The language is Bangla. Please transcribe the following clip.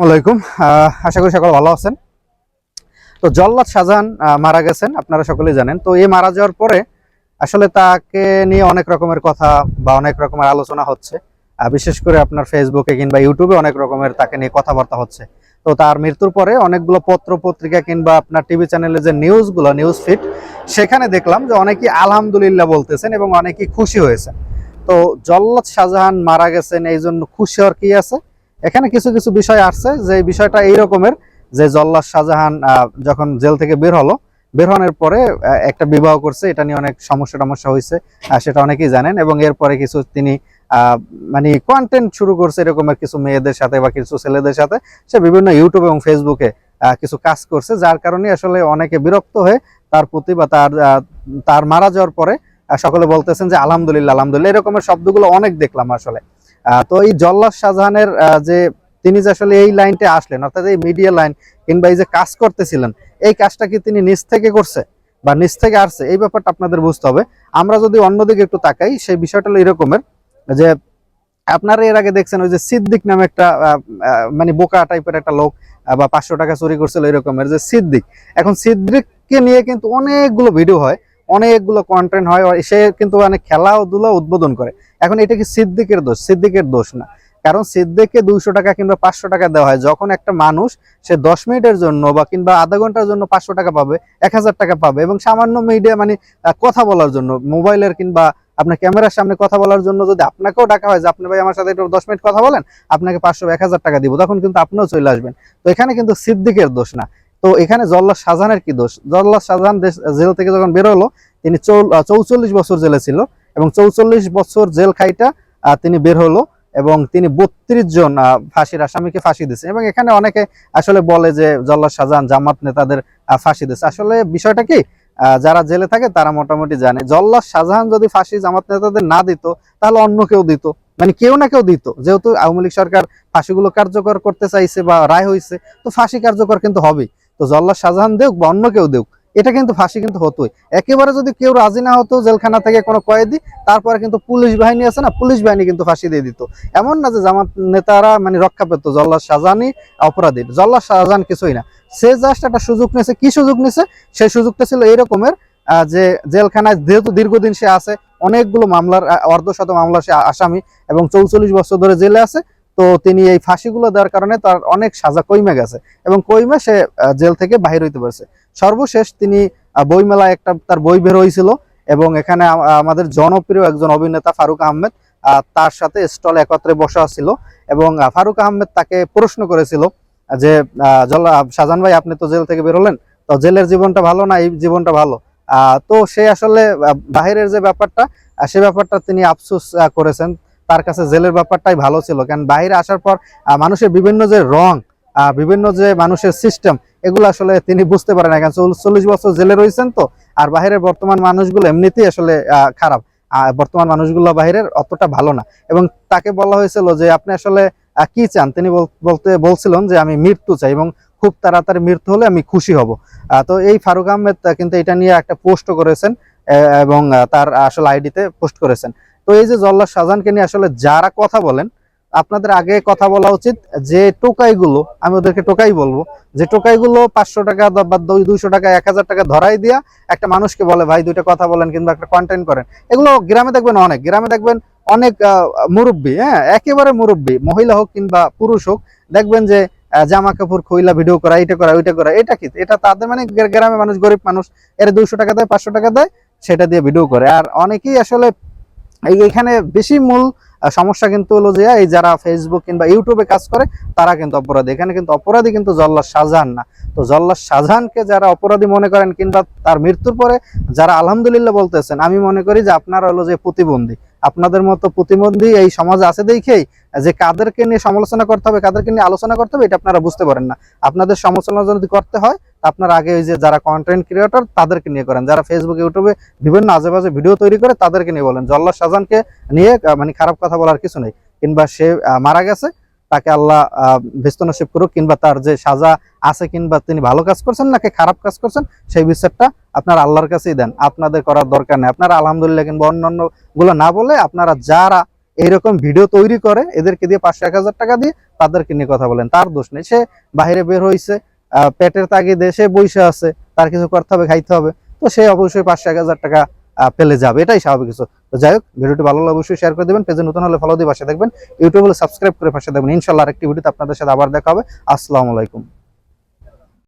আসসালামাইকুম আশা করি সকলে ভালো আছেন। তো জল্লাদ শাহজাহান মারা গেছেন, আপনারা সকলেই জানেন। তো এ মারা যাওয়ার পরে আসলে তাকে নিয়ে অনেক রকমের কথা বা অনেক রকমের আলোচনা হচ্ছে। বিশেষ করে আপনার ফেসবুকে কিংবা ইউটিউবে অনেক রকমের তাকে নিয়ে কথাবার্তা হচ্ছে। তো তার মৃত্যুর পরে অনেকগুলো পত্র পত্রিকা কিংবা আপনার টিভি চ্যানেলে যে নিউজগুলো, নিউজ ফিড, সেখানে দেখলাম যে অনেকেই আলহামদুলিল্লাহ বলতেছেন এবং অনেকেই খুশি হয়েছেন। তো জল্লাদ শাহজাহান মারা গেছেন এই জন্য খুশি হওয়ার কি আছে? এখানে কিছু কিছু বিষয় আসছে, যে বিষয়টা এই রকমের, যে জল্লাদ শাহজাহান যখন জেল থেকে বের হলো, বের হওয়ার পরে একটা বিবাহ করছে, এটা নিয়ে অনেক সমস্যা টমস্যা হয়েছে সেটা অনেকেই জানেন, এবং এরপরে কিছু তিনি মানে কন্টেন্ট শুরু করছে এরকমের কিছু মেয়েদের সাথে বা কিছু ছেলেদের সাথে, সে বিভিন্ন ইউটিউব এবং ফেসবুকে কিছু কাজ করছে, যার কারণে আসলে অনেকে বিরক্ত হয়ে তার প্রতি বা তার তার মারা যাওয়ার পরে সকলে বলতেছেন যে আলহামদুলিল্লাহ আলহামদুলিল্লাহ, এরকমের শব্দগুলো অনেক দেখলাম আসলে। তো এই জল্লাদ শাহজাহানের যে তিনি যে আসলে এই লাইনটা আসলেন, অর্থাৎ এই মিডিয়া লাইন কিংবা এই যে কাজ করতেছিলেন, এই কাজটা কি তিনি নিজ থেকে করছে বা নিজ থেকে আসছে? এই ব্যাপারটা আপনাদের বুঝতে হবে। আমরা যদি অন্যদিকে একটু তাকাই, সেই বিষয়টা হলো এরকমের যে আপনারা এর আগে দেখছেন ওই যে সিদ্দিক নামে একটা মানে বোকা টাইপের একটা লোক বা পাঁচশো টাকা চুরি করছিল এরকমের যে সিদ্দিক। এখন সিদ্দিককে নিয়ে কিন্তু অনেকগুলো ভিডিও হয়, অনেকগুলো কন্টেন্ট হয়, সে কিন্তু অনেক খেলা ও উদ্বোধন করে। এখন এটা কি সিদ্দিকের দোষ? সিদ্দিকের দোষ না। কারণ সিদ্দিককে দুইশো টাকা কিংবা পাঁচশো টাকা দেওয়া হয়। যখন একটা মানুষ, সে দশ মিনিটের জন্য বা কিংবা আধা ঘণ্টার জন্য পাঁচশো টাকা পাবে, এক হাজার টাকা পাবে এবং সামান্য মিডিয়া মানে কথা বলার জন্য, মোবাইলের কিংবা আপনার ক্যামেরার সামনে কথা বলার জন্য যদি আপনাকেও ডাকা হয় যে, আপনি ভাই আমার সাথে একটু দশ মিনিট কথা বলেন, আপনাকে পাঁচশো এক টাকা দিব। তখন কিন্তু আপনিও চলে আসবেন। তো এখানে কিন্তু সিদ্দিকের দোষ না। তো এখানে জল্লাদ শাহজাহানের কি দোষ? জল্লাদ শাহজাহান জেল থেকে যখন বেরোলো তিনি চৌচল্লিশ বছর জেলে ছিল। এবং চৌচল্লিশ বছর জেল খাইটা তিনি বের হলো এবং তিনি বত্রিশ জন ফাঁসির আসামিকে ফাঁসি দিয়েছে। এবং এখানে অনেকে আসলে বলে যে জল্লাদ শাহজাহান জামাত নেতাদের ফাঁসি দিচ্ছে আসলে বিষয়টা কি? যারা জেলে থাকে তারা মোটামুটি জানে, জল্লাদ শাহজাহান যদি ফাঁসি জামাত নেতাদের না দিত, তাহলে অন্য কেউ দিত। মানে কেউ না কেউ দিত। যেহেতু আওয়ামী লীগ সরকার ফাঁসিগুলো কার্যকর করতে চাইছে বা রায় হয়েছে তো ফাঁসি কার্যকর কিন্তু হবেই। তো জল্লাদ শাহজাহান দেউক বা অন্য কেউ দেউক এটা কিন্তু ফাঁসি কিন্তু হতোই। একেবারে যদি কেউ রাজি না হতো জেলখানা থেকে কোনো কয়েদি তারপরে কিন্তু পুলিশ বাহিনী আছে না পুলিশ বাহিনী কিন্তু ফাঁসি দিয়ে দিত। এমন না যে জামাত নেতারা মানে রক্ষা পেত জল্লাদ শাহজাহানই অপরাধী জল্লা শাহজাহান কিছুই না। সে জাস্ট একটা সুযোগ নিয়েছে। কি সুযোগ নিয়েছে? সেই সুযোগটা ছিল এই রকমের আহ, যে জেলখানায় যেহেতু দীর্ঘদিন সে আছে অনেকগুলো মামলার অর্ধশত মামলা সে আসামি এবং চৌচল্লিশ বছর ধরে জেলে আছে। তো তিনি এই ফাঁসিগুলো দেওয়ার কারণে তার অনেক সাজা কইমে গেছে এবং কইমে সে জেল থেকে বাহির হইতে পারছে। সর্বশেষ তিনি বইমেলায় একটা তার বই বের হয়েছিল এবং এখানে আমাদের জনপ্রিয় একজন অভিনেতা ফারুক আহমেদ আহ, তার সাথে স্টল একত্রে বসা ছিল এবং ফারুক আহমেদ তাকে প্রশ্ন করেছিল যে শাহজাহান ভাই আপনি তো জেল থেকে বেরোলেন তো জেলের জীবনটা ভালো না এই জীবনটা ভালো? তো সে আসলে বাহিরের যে ব্যাপারটা সে ব্যাপারটা তিনি আফসোস করেছেন। তার কাছে জেলের ব্যাপারটাই ভালো ছিল। কারণ বাইরে আসার পর মানুষের বিভিন্ন যে রং বিভিন্ন যে মানুষের সিস্টেম এগুলো আসলে তিনি বুঝতে পারেন না কারণ চল্লিশ বছর জেলে রয়েছেন তো, আর বাইরের বর্তমান মানুষগুলো এমনিতেই আসলে খারাপ। বর্তমান মানুষগুলো বাইরের অতটা ভালো না। এবং তাকে বলা হয়েছিল যে, আপনি আসলে কি চান? তিনি বল- বলতে, বলছিলেন যে, আমি মৃত্যু চাই এবং খুব তাড়াতাড়ি মৃত্যু হলে আমি খুশি হব। তো এই ফারুক আহমেদ কিন্তু এটা নিয়ে একটা পোস্ট করেছেন এবং তার আসলে আইডিতে পোস্ট করেছেন। তো এই যে জল্লাদ শাহজাহানকে নিয়ে আসলে যারা কথা বলেন, আপনাদের আগে কথা বলা উচিত যে টোকাইগুলো, আমি ওদেরকে টোকাই বলব, যে টোকাইগুলো পাঁচশো টাকা বা দুই- দুইশো টাকা, এক হাজার টাকা ধরাই দিয়া একটা মানুষকে বলে, ভাই, দুইটা কথা বলেন কিংবা একটা কন্টেন্ট করেন। এগুলো গ্রামে দেখবেন অনেক, গ্রামে দেখবেন অনেক মুরব্বী হ্যাঁ একেবারে মুরব্বী, মহিলা হোক কিংবা পুরুষ হোক, দেখবেন যে জামা কাপড় খইলা ভিডিও করা এটা করা, ওইটা করা, এটা কি? এটা তাদের মানে গ্রামে মানুষ, গরিব মানুষ, এর দুইশো টাকা দেয়, পাঁচশো টাকা দেয়, সেটা দিয়ে ভিডিও করে। আর অনেকেই আসলে এই এখানে বেশি মূল সমস্যা কিন্তু হলো যে, এই যারা ফেসবুক কিংবা ইউটিউবে কাজ করে, তারা কিন্তু অপরাধী। এখানে কিন্তু অপরাধী কিন্তু জল্লাদ শাহজাহান না। তো জল্লাদ শাহজাহানকে যারা অপরাধী মনে করেন কিংবা তার মৃত্যুর পরে যারা আলহামদুলিল্লাহ বলতেছেন, আমি মনে করি যে আপনারা হলো যে প্রতিবন্ধী। আপনাদের মতো প্রতিবন্ধী এই সমাজে আছে দেখেই যে কাদেরকে নিয়ে সমালোচনা করতে হবে, কাদেরকে নিয়ে আলোচনা করতে হবে, এটা আপনারা বুঝতে পারেন না। আপনাদের সমালোচনা যদি করতে হয় আপনার আগে ওই যে যারা কন্টেন্ট ক্রিয়েটর তাদেরকে নিয়ে করেন। যারা ফেসবুক ইউটিউবে বিভিন্ন আজে বাজে ভিডিও তৈরি করে, তাদেরকে নিয়ে বলেন। জল্লা সাজানকে নিয়ে মানে খারাপ কথা বলার কিছু নেই। কিংবা সে মারা গেছে তাকে আল্লাহ ব্যস্ত নসিব করুক কিংবা তার যে সাজা আছে কিংবা তিনি ভালো কাজ করছেন নাকি খারাপ কাজ করছেন, সেই বিচারটা আপনার আল্লাহর কাছেই দেন। আপনাদের করার দরকার নেই। আপনারা আলহামদুলিল্লাহ কিংবা অন্যান্যগুলো না বলে আপনারা যারা এইরকম ভিডিও তৈরি করে এদেরকে দিয়ে পাঁচশো এক হাজার টাকা দিয়ে তাদেরকে নিয়ে কথা বলেন। তার দোষ নেই। সে বাইরে বের হয়েছে পেটের তাগিদে, সে বসে আছে, তার কিছু করতে হবে, খাইতে হবে। তো সে অবশ্যই পাঁচশো এক হাজার টাকা পেলে যাবে, এটাই স্বাভাবিক কিছু। তো যাই হোক, ভিডিওটি ভালো লাগলে অবশ্যই শেয়ার করে দেবেন, পেজে নতুন হলে ফলো দিয়ে পাশে দেখবেন ইউটিউব হলে সাবস্ক্রাইব করে পাশে দেখবেন ইনশাল্লাহ আরেকটি ভিডিওতে আপনাদের সাথে আবার দেখা হবে। আসসালামু আলাইকুম।